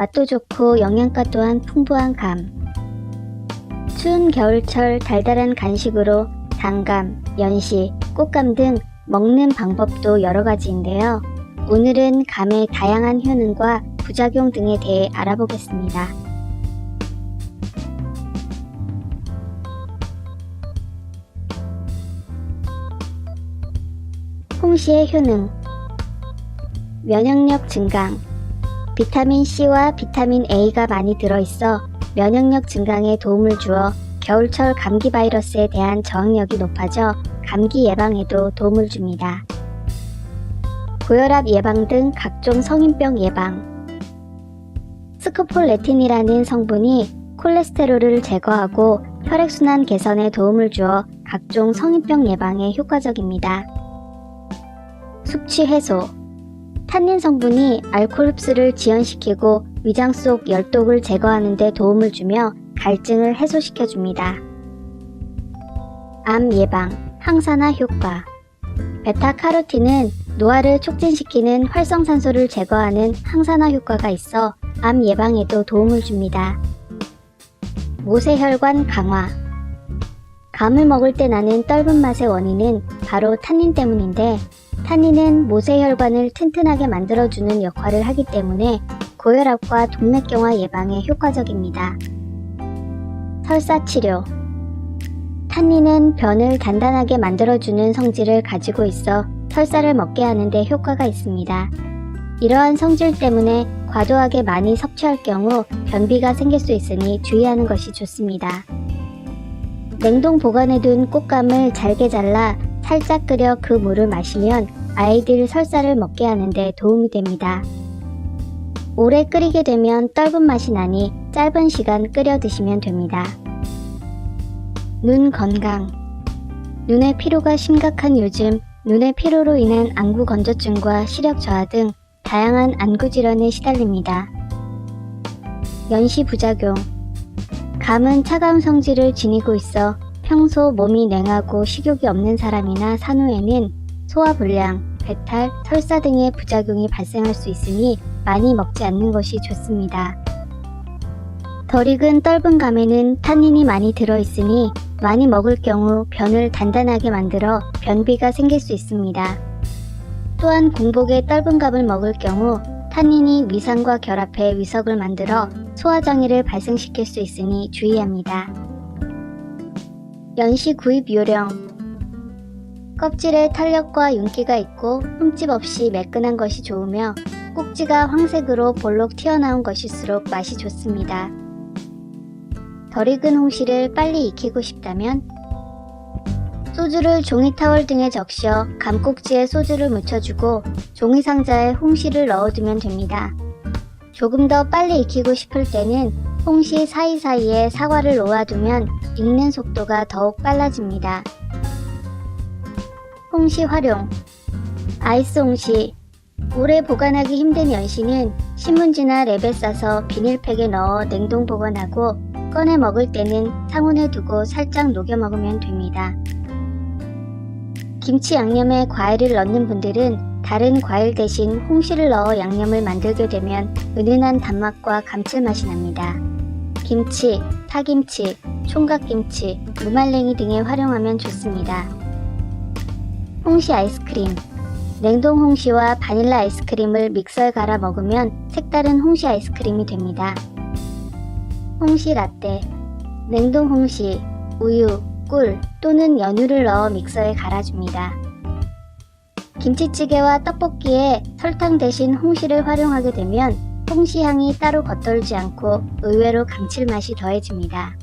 맛도 좋고 영양가 또한 풍부한 감. 추운 겨울철 달달한 간식으로 단감, 연시, 꽃감 등 먹는 방법도 여러 가지인데요. 오늘은 감의 다양한 효능과 부작용 등에 대해 알아보겠습니다. 홍시의 효능 면역력 증강 비타민 C와 비타민 A가 많이 들어있어 면역력 증강에 도움을 주어 겨울철 감기 바이러스에 대한 저항력이 높아져 감기 예방에도 도움을 줍니다. 고혈압 예방 등 각종 성인병 예방 스코폴레틴이라는 성분이 콜레스테롤을 제거하고 혈액순환 개선에 도움을 주어 각종 성인병 예방에 효과적입니다. 숙취 해소 탄닌 성분이 알코올 흡수를 지연시키고 위장 속 열독을 제거하는 데 도움을 주며 갈증을 해소시켜 줍니다. 암 예방, 항산화 효과 베타카로틴은 노화를 촉진시키는 활성산소를 제거하는 항산화 효과가 있어 암 예방에도 도움을 줍니다. 모세혈관 강화 감을 먹을 때 나는 떫은 맛의 원인은 바로 탄닌 때문인데 탄닌은 모세혈관을 튼튼하게 만들어주는 역할을 하기 때문에 고혈압과 동맥경화 예방에 효과적입니다. 설사 치료 탄닌은 변을 단단하게 만들어주는 성질을 가지고 있어 설사를 먹게 하는데 효과가 있습니다. 이러한 성질 때문에 과도하게 많이 섭취할 경우 변비가 생길 수 있으니 주의하는 것이 좋습니다. 냉동 보관해둔 꽃감을 잘게 잘라 살짝 끓여 그 물을 마시면 아이들 설사를 먹게 하는데 도움이 됩니다. 오래 끓이게 되면 떫은 맛이 나니 짧은 시간 끓여 드시면 됩니다. 눈 건강 눈의 피로가 심각한 요즘 눈의 피로로 인한 안구 건조증과 시력 저하 등 다양한 안구 질환에 시달립니다. 연시 부작용 감은 차가운 성질을 지니고 있어 평소 몸이 냉하고 식욕이 없는 사람이나 산후에는 소화불량, 배탈, 설사 등의 부작용이 발생할 수 있으니 많이 먹지 않는 것이 좋습니다. 덜 익은 떫은 감에는 탄닌이 많이 들어있으니 많이 먹을 경우 변을 단단하게 만들어 변비가 생길 수 있습니다. 또한 공복에 떫은 감을 먹을 경우 탄닌이 위산과 결합해 위석을 만들어 소화장애를 발생시킬 수 있으니 주의합니다. 연시 구입 요령 껍질에 탄력과 윤기가 있고 흠집 없이 매끈한 것이 좋으며 꼭지가 황색으로 볼록 튀어나온 것일수록 맛이 좋습니다. 덜 익은 홍시를 빨리 익히고 싶다면 소주를 종이 타월 등에 적셔 감꼭지에 소주를 묻혀주고 종이 상자에 홍시를 넣어두면 됩니다. 조금 더 빨리 익히고 싶을 때는 홍시 사이사이에 사과를 놓아두면 익는 속도가 더욱 빨라집니다. 홍시 활용 아이스 홍시 오래 보관하기 힘든 연시는 신문지나 랩에 싸서 비닐팩에 넣어 냉동 보관하고 꺼내 먹을 때는 상온에 두고 살짝 녹여 먹으면 됩니다. 김치 양념에 과일을 넣는 분들은 다른 과일 대신 홍시를 넣어 양념을 만들게 되면 은은한 단맛과 감칠맛이 납니다. 김치, 파김치, 총각김치, 무말랭이 등에 활용하면 좋습니다. 홍시 아이스크림 냉동 홍시와 바닐라 아이스크림을 믹서에 갈아 먹으면 색다른 홍시 아이스크림이 됩니다. 홍시 라떼 냉동 홍시, 우유, 꿀 또는 연유를 넣어 믹서에 갈아줍니다. 김치찌개와 떡볶이에 설탕 대신 홍시를 활용하게 되면 홍시 향이 따로 겉돌지 않고 의외로 감칠맛이 더해집니다.